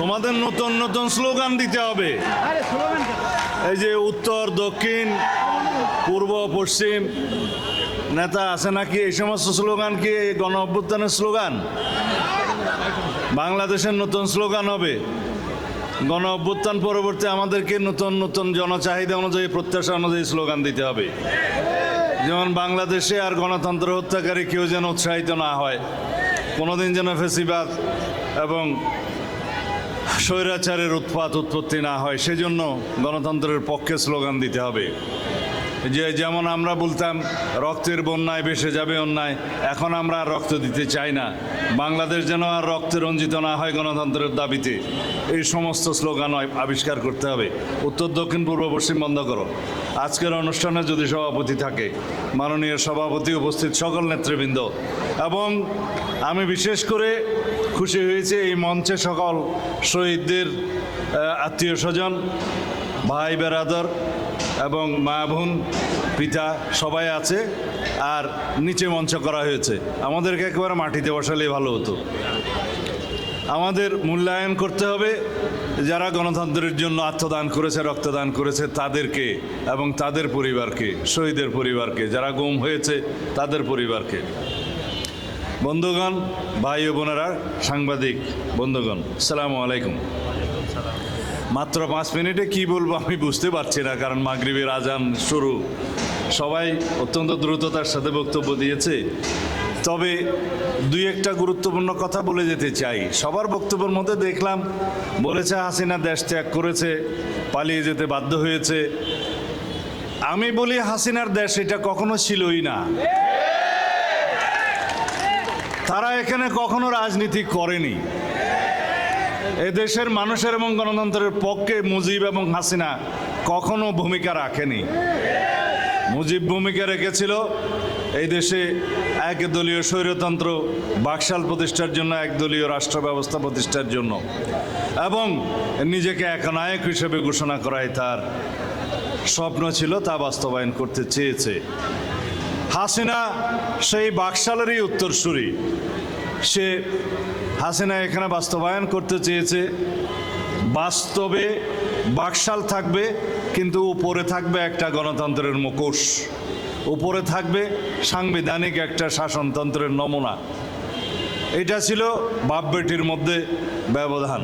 তোমাদের নতুন নতুন স্লোগান দিতে হবে। এই যে উত্তর দক্ষিণ পূর্ব পশ্চিম নেতা আছে নাকি? এই সমস্ত স্লোগান কি এই গণ অভ্যুত্থানের স্লোগান? বাংলাদেশের নতুন স্লোগান হবে। গণ অভ্যুত্থান পরবর্তী আমাদেরকে নতুন নতুন জনচাহিদা অনুযায়ী প্রত্যাশা অনুযায়ী স্লোগান দিতে হবে। যেমন বাংলাদেশে আর গণতন্ত্র হত্যাকারী কেউ যেন উৎসাহিত না হয়। কোনোদিন যেন ফেসিবাদ এবং স্বৈরাচারের উৎপাত উৎপত্তি না হয়, সেজন্য গণতন্ত্রের পক্ষে স্লোগান দিতে হবে। যে যেমন আমরা বলতাম, রক্তের বন্যায় ভেসে যাবে অন্যায়, এখন আমরা রক্ত দিতে চাই না। বাংলাদেশ যেন আর রক্তে রঞ্জিত না হয় গণতন্ত্রের দাবিতে। এই সমস্ত স্লোগান আবিষ্কার করতে হবে। উত্তর, দক্ষিণ, পূর্ব, পশ্চিম বন্ধ করো। আজকের অনুষ্ঠানে যদি সভাপতি থাকে, মাননীয় সভাপতি উপস্থিত সকল নেতৃবৃন্দ এবং আমি বিশেষ করে খুশি হয়েছে এই মঞ্চে সকল শহীদদের আত্মীয় স্বজন, ভাই, বেরাদর এবং মা, বোন, পিতা সবাই আছে আর নিচে মঞ্চ করা হয়েছে। আমাদেরকে একেবারে মাটিতে বসালেই ভালো হতো। আমাদের মূল্যায়ন করতে হবে। যারা গণতন্ত্রের জন্য আত্মদান করেছে, রক্তদান করেছে, তাদেরকে এবং তাদের পরিবারকে, শহীদের পরিবারকে, যারা গুম হয়েছে, তাদের পরিবারকে। বন্ধুগণ, ভাই ও বোনেরা, সাংবাদিক, বন্ধুগণ সালামু আলাইকুম। মাত্র পাঁচ মিনিটে কি বলব আমি বুঝতে পারছি না, কারণ মাগরিবের আজান শুরু। সবাই অত্যন্ত দ্রুততার সাথে বক্তব্য দিয়েছে। তবে দুই একটা গুরুত্বপূর্ণ কথা বলে যেতে চাই। সবার বক্তব্যের মধ্যে দেখলাম, বলেছে হাসিনা দেশ ত্যাগ করেছে, পালিয়ে যেতে বাধ্য হয়েছে। আমি বলি হাসিনার দেশ এটা কখনো ছিলই না। তারা এখানে কখনো রাজনীতি করেনি। এদেশের মানুষের এবং গণতন্ত্রের পক্ষে মুজিব এবং হাসিনা কখনো ভূমিকা রাখেনি। মুজিব ভূমিকা রেখেছিল এই দেশে একদলীয় স্বৈরতন্ত্র, বাকশাল প্রতিষ্ঠার জন্য, একদলীয় রাষ্ট্র ব্যবস্থা প্রতিষ্ঠার জন্য এবং নিজেকে একনায়ক হিসেবে ঘোষণা করায় তার স্বপ্ন ছিল, তা বাস্তবায়ন করতে চেয়েছে। হাসিনা সেই বাকশালেরই উত্তরসূরি। সে হাসিনা এখানে বাস্তবায়ন করতে চেয়েছে। বাস্তবে বাকশাল থাকবে, কিন্তু উপরে থাকবে একটা গণতন্ত্রের মুখোশ। উপরে থাকবে সাংবিধানিক একটা শাসনতন্ত্রের নমুনা। এটা ছিল বাপ বেটির মধ্যে ব্যবধান,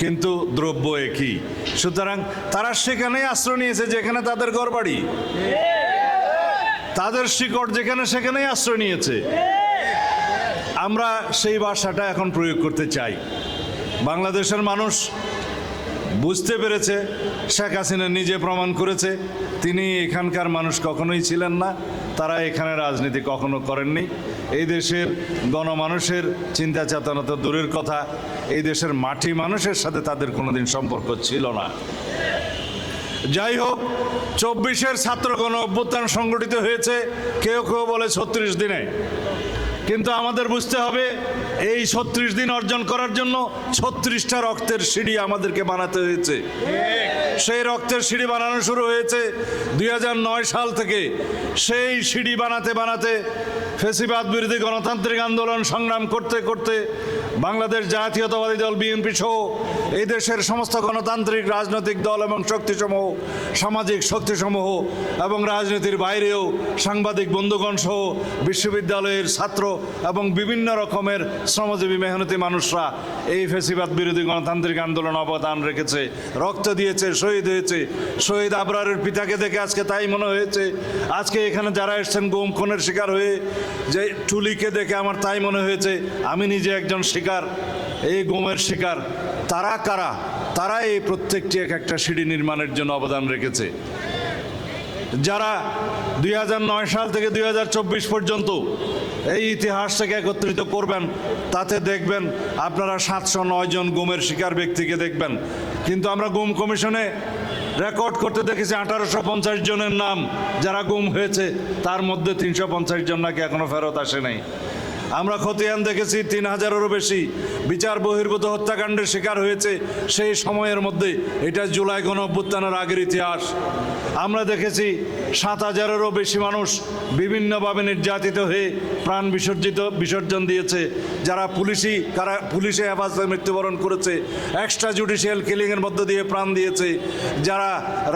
কিন্তু দ্রব্য একই। সুতরাং তারা সেখানেই আশ্রয় নিয়েছে যেখানে তাদের ঘরবাড়ি। তাদের শিকড় যেখানে সেখানেই আশ্রয় নিয়েছে। আমরা সেই ভাষাটা এখন প্রয়োগ করতে চাই। বাংলাদেশের মানুষ বুঝতে পেরেছে, শেখ হাসিনা নিজে প্রমাণ করেছে, তিনি এখানকার মানুষ কখনোই ছিলেন না, তারা এখানে রাজনীতি কখনো করেননি। এই দেশের গণমানুষের চিন্তা চেতনা তো দূরের কথা, এই দেশের মাটি মানুষের সাথে তাদের কোনোদিন সম্পর্ক ছিল না। যাই হোক, চব্বিশের ছাত্র গণ অভ্যুত্থান সংগঠিত হয়েছে, কেউ কেউ বলে ছত্রিশ দিনে। কিন্তু আমাদের বুঝতে হবে, এই ছত্রিশ দিন অর্জন করার জন্য ছত্রিশটা রক্তের সিঁড়ি আমাদেরকে বানাতে হয়েছে। সেই রক্তের সিঁড়ি বানানো শুরু হয়েছে দুই হাজার নয় সাল থেকে। সেই সিঁড়ি বানাতে বানাতে ফেসিবাদ বিরোধী গণতান্ত্রিক আন্দোলন সংগ্রাম করতে করতে বাংলাদেশ জাতীয়তাবাদী দল বিএনপি সহ এই দেশের সমস্ত গণতান্ত্রিক, রাজনৈতিক দল এবং শক্তিসমূহ, সামাজিক শক্তিসমূহ এবং রাজনীতির বাইরেও সাংবাদিক, বন্ধুগণ সহ বিশ্ববিদ্যালয়ের ছাত্র এবং বিভিন্ন রকমের শ্রমজীবী, মেহনতি মানুষরা এই ফেসিবাদ বিরোধী গণতান্ত্রিক আন্দোলন অবদান রেখেছে, রক্ত দিয়েছে, শহীদ হয়েছে। শহীদ আবরারের পিতাকে দেখে আজকে তাই মনে হয়েছে, আজকে এখানে যারা এসছেন গোম, খুনের শিকার হয়ে যে টুলিকে দেখে আমার তাই মনে হয়েছে, আমি নিজে একজন শিকার এই গোমের শিকার, তারা কারা? তারা এই প্রত্যেকটি এক একটা সিঁড়ি নির্মাণের জন্য অবদান রেখেছে। যারা দুই হাজার নয় সাল থেকে দুই হাজার চব্বিশ পর্যন্ত এই ইতিহাস থেকে একত্রিত করবেন, তাতে দেখবেন আপনারা সাতশো নয় জন গুমের শিকার ব্যক্তিকে দেখবেন। কিন্তু আমরা গুম কমিশনে রেকর্ড করতে দেখেছি আঠারোশো পঞ্চাশ জনের নাম যারা গুম হয়েছে, তার মধ্যে তিনশো পঞ্চাশ জন নাকি এখনও ফেরত আসে নাই। আমরা খতিয়ান দেখেছি, তিন হাজারেরও বেশি বিচার বহির্ভূত হত্যাকাণ্ডের শিকার হয়েছে। সেই সময়ের মধ্যে এটা জুলাই গণ অভ্যুত্থানের আগের ইতিহাস। আমরা দেখেছি, সাত হাজারেরও বেশি মানুষ বিভিন্নভাবে নির্যাতিত হয়ে প্রাণ বিসর্জিত, বিসর্জন দিয়েছে। যারা পুলিশি, কারা পুলিশে হেফাজতে মৃত্যুবরণ করেছে এক্সট্রা জুডিশিয়াল কিলিংয়ের মধ্য দিয়ে প্রাণ দিয়েছে। যারা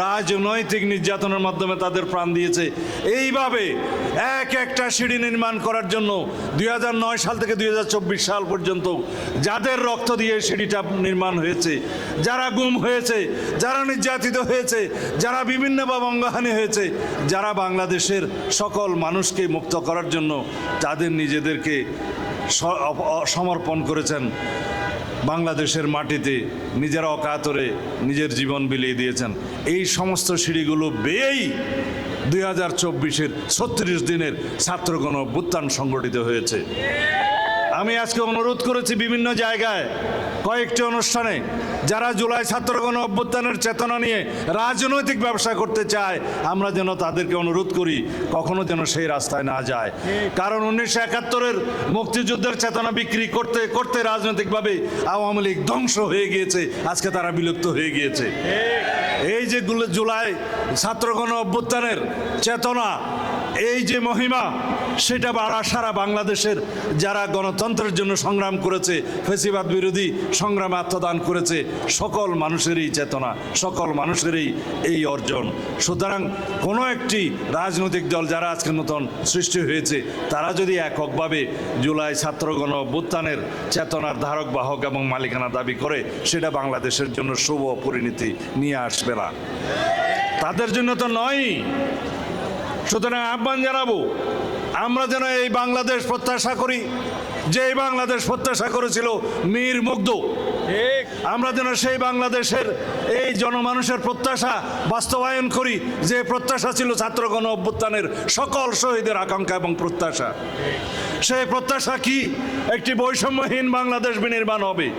রাজনৈতিক নির্যাতনের মাধ্যমে তাদের প্রাণ দিয়েছে। এইভাবে এক একটা সিঁড়ি নির্মাণ করার জন্য দু হাজার সাল থেকে দুই হাজার চব্বিশ সাল পর্যন্ত যাদের রক্ত দিয়ে সিঁড়িটা নির্মাণ হয়েছে, যারা গুম হয়েছে, যারা নির্যাতিত হয়েছে, যারা বিভিন্নভাবে অঙ্গহানি হয়েছে, যারা বাংলাদেশের সকল মানুষকে মুক্ত করার জন্য তাদের নিজেদেরকে সমর্পণ করেছেন, বাংলাদেশের মাটিতে নিজেরা অকাতরে নিজের জীবন বিলিয়ে দিয়েছেন। এই সমস্ত সিঁড়িগুলো বেয়েই দুই হাজার চব্বিশের ছত্রিশ দিনের ছাত্রগণ অভ্যুত্থান সংগঠিত হয়েছে। আমি আজকে অনুরোধ করেছি বিভিন্ন জায়গায় কয়েকটি অনুষ্ঠানে যারা জুলাই ছাত্রগণ অভ্যুত্থানের চেতনা নিয়ে রাজনৈতিক ব্যবসা করতে চায়, আমরা যেন তাদেরকে অনুরোধ করি কখনো যেন সেই রাস্তায় না যায়। কারণ উনিশশো একাত্তরের মুক্তিযুদ্ধের চেতনা বিক্রি করতে করতে রাজনৈতিকভাবে আওয়ামী লীগ ধ্বংস হয়ে গিয়েছে, আজকে তারা বিলুপ্ত হয়ে গিয়েছে। এই যে জুলাই ছাত্রগণ অভ্যুত্থানের চেতনা, এই যে মহিমা সেটা বাড়া সারা বাংলাদেশের যারা গণতন্ত্রের জন্য সংগ্রাম করেছে, ফেসিবাদ বিরোধী সংগ্রামে আত্মদান করেছে, সকল মানুষেরই চেতনা, সকল মানুষেরই এই অর্জন। সুতরাং কোনো একটি রাজনৈতিক দল যারা আজকে নতুন সৃষ্টি হয়েছে, তারা যদি এককভাবে জুলাই ছাত্রগণ অভ্যুত্থানের চেতনার ধারক, বাহক এবং মালিকানা দাবি করে, সেটা বাংলাদেশের জন্য শুভ পরিণতি নিয়ে আসবে না। তাদের জন্য তো নয় সুতরাং আহ্বান জানাব আমরা যেন এই বাংলাদেশ প্রত্যাশা করি যে এই বাংলাদেশ প্রত্যাশা করেছিল মীর মুগ্ধ। আমরা যেন সেই বাংলাদেশের এই জনমানুষের প্রত্যাশা বাস্তবায়ন করি যে প্রত্যাশা ছিল ছাত্রগণ অভ্যুত্থানের সকল শহীদের আকাঙ্ক্ষা এবং প্রত্যাশা। সেই প্রত্যাশা কি? একটি বৈষম্যহীন বাংলাদেশ বিনির্মাণ হবে।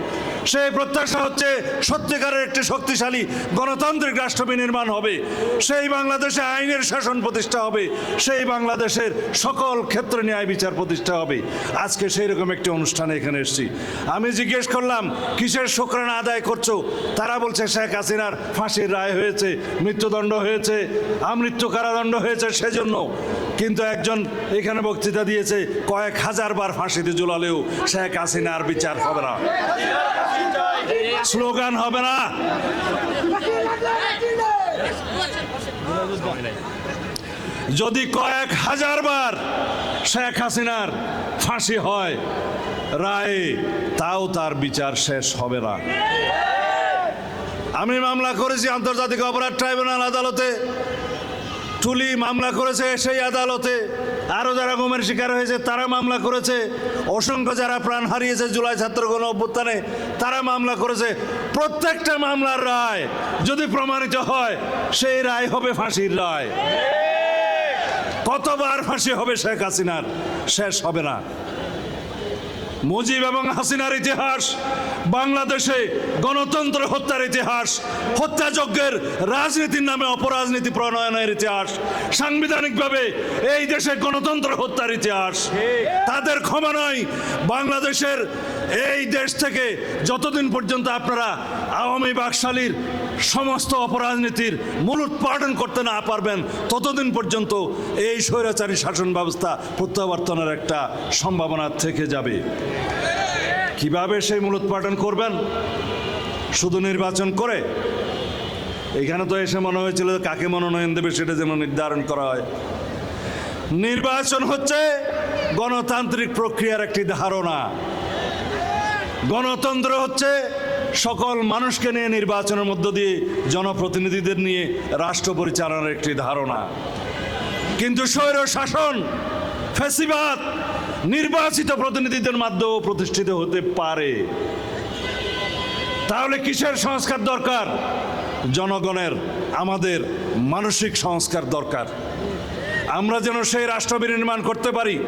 সেই প্রত্যাশা হচ্ছে সত্যিকারের একটি শক্তিশালী গণতান্ত্রিক রাষ্ট্র বিনির্মাণ হবে। সেই বাংলাদেশে আইনের শাসন প্রতিষ্ঠা হবে। সেই বাংলাদেশের সকল ক্ষেত্রে ন্যায় বিচার প্রতিষ্ঠা হবে। আজকে সেই রকম একটি অনুষ্ঠানে এখানে এসেছি। আমি জিজ্ঞেস করলাম, কিসের শুক্রানা আদায় করছ? তারা বলছে, শেখ হাসিনার ফাঁসির রায় হয়েছে, মৃত্যুদণ্ড হয়েছে, আমৃত্যু কারাদণ্ড হয়েছে সেজন্য। কিন্তু একজন এখানে বক্তৃতা দিয়েছে, কয়েক হাজার বার ফাঁসিতে ঝুলালেও শেখ হাসিনার বিচার হবে না। স্লোগান হবে না। যদি কয়েক হাজার বার শেখ হাসিনার ফাঁসি হয়, রায়ে তাও তার বিচার শেষ হবে না। আমি মামলা করেছি আন্তর্জাতিক অপরাধ ট্রাইব্যুনাল আদালতে। টুলি মামলা করেছে সেই আদালতে। আরও যারা গুমের শিকার হয়েছে, তারা মামলা করেছে। অসংখ্য যারা প্রাণ হারিয়েছে জুলাই ছাত্র গণ অভ্যুত্থানে, তারা মামলা করেছে। প্রত্যেকটা মামলার রায় যদি প্রমাণিত হয়, সেই রায় হবে ফাঁসির রায়। কতবার ফাঁসি হবে শেখ হাসিনার? শেষ হবে না। মুজিব এবং হাসিনার ইতিহাস, বাংলাদেশে গণতন্ত্র হত্যার ইতিহাস, হত্যাযজ্ঞের রাজনীতির নামে অপরাজনীতি প্রণয়নের ইতিহাস, সাংবিধানিকভাবে এই দেশে গণতন্ত্র হত্যার ইতিহাস। তাদের ক্ষমা নয়, বাংলাদেশের এই দেশ থেকে যতদিন পর্যন্ত আপনারা আওয়ামী বাকশালীর সমস্ত অপরাজনীতির মূল উৎপাদন করতে না পারবেন, ততদিন পর্যন্ত এই স্বৈরাচারী শাসন ব্যবস্থা প্রত্যাবর্তনের একটা সম্ভাবনা থেকে যাবে। কীভাবে সেই মূল উৎপাদন করবেন? শুধু নির্বাচন করে? এখানে তো এসে মনে হয়েছিল কাকে মনোনয়ন দেবে সেটা যেন নির্ধারণ করা হয়। নির্বাচন হচ্ছে গণতান্ত্রিক প্রক্রিয়ার একটি ধারণা। গণতন্ত্র হচ্ছে সকল মানুষকে নিয়ে নির্বাচনের মধ্য দিয়ে জনপ্রতিনিধিদের নিয়ে রাষ্ট্র পরিচালনার একটি ধারণা। কিন্তু স্বৈর শাসন ফেসিবাদ নির্বাচিত প্রতিনিধিদের মাধ্যমেও প্রতিষ্ঠিত হতে পারে। তাহলে কিসের সংস্কার দরকার? জনগণের আমাদের মানসিক সংস্কার দরকার। আমরা যেন সেই রাষ্ট্র বিনির্মাণ করতে পারি,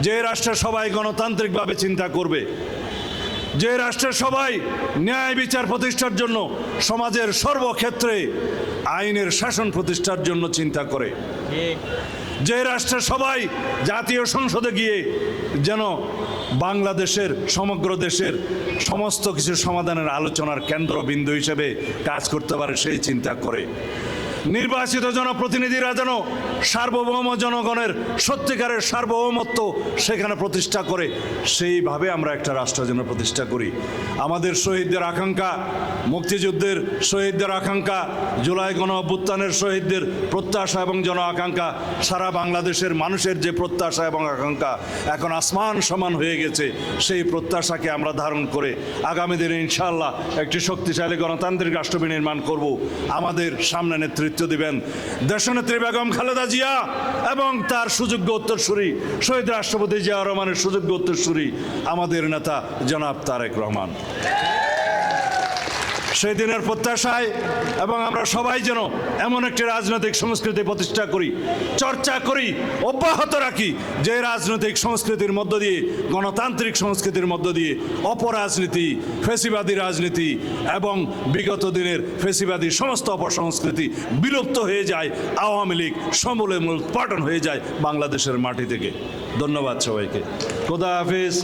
যে রাষ্ট্রে সবাই গণতান্ত্রিকভাবে চিন্তা করবে। যে রাষ্ট্রের সবাই ন্যায় বিচার প্রতিষ্ঠার জন্য সমাজের সর্বক্ষেত্রে আইনের শাসন প্রতিষ্ঠার জন্য চিন্তা করে। যে রাষ্ট্রে সবাই জাতীয় সংসদে গিয়ে যেন বাংলাদেশের সমগ্র দেশের সমস্ত কিছু সমাধানের আলোচনার কেন্দ্রবিন্দু হিসেবে কাজ করতে পারে সেই চিন্তা করে। নির্বাচিত জনপ্রতিনিধিরা যেন সার্বভৌম জনগণের সত্যিকারের সার্বভৌমত্ব সেখানে প্রতিষ্ঠা করে, সেইভাবে আমরা একটা রাষ্ট্র যেন প্রতিষ্ঠা করি। আমাদের শহীদদের আকাঙ্ক্ষা, মুক্তিযুদ্ধের শহীদদের আকাঙ্ক্ষা, জুলাই গণ অভ্যুত্থানের শহীদদের প্রত্যাশা এবং জন আকাঙ্ক্ষা, সারা বাংলাদেশের মানুষের যে প্রত্যাশা এবং আকাঙ্ক্ষা এখন আসমান সমান হয়ে গেছে, সেই প্রত্যাশাকে আমরা ধারণ করে আগামী দিনে ইনশাল্লাহ একটি শক্তিশালী গণতান্ত্রিক রাষ্ট্র বিনির্মাণ করব। আমাদের সামনে নেতৃত্ব দিবেন। দেশনেত্রী বেগম খালেদা জিয়া এবং তার সুযোগ্য উত্তরসূরি শহীদ রাষ্ট্রপতি জিয়া রহমানের সুযোগ্য উত্তরসূরি আমাদের নেতা জনাব তারেক রহমান। সেই দিনের প্রত্যাশায় এবং আমরা সবাই যেন এমন একটি রাজনৈতিক সংস্কৃতি প্রতিষ্ঠা করি, চর্চা করি, অব্যাহত রাখি যে রাজনৈতিক সংস্কৃতির মধ্য দিয়ে, গণতান্ত্রিক সংস্কৃতির মধ্য দিয়ে, অপরাজনীতি, ফেসিবাদী রাজনীতি এবং বিগত দিনের ফেসিবাদী সমস্ত অপসংস্কৃতি বিলুপ্ত হয়ে যায়, আওয়ামী লীগ সমূলে মূল পাটন হয়ে যায় বাংলাদেশের মাটি থেকে। ধন্যবাদ সবাইকে। খোদা হাফিজ।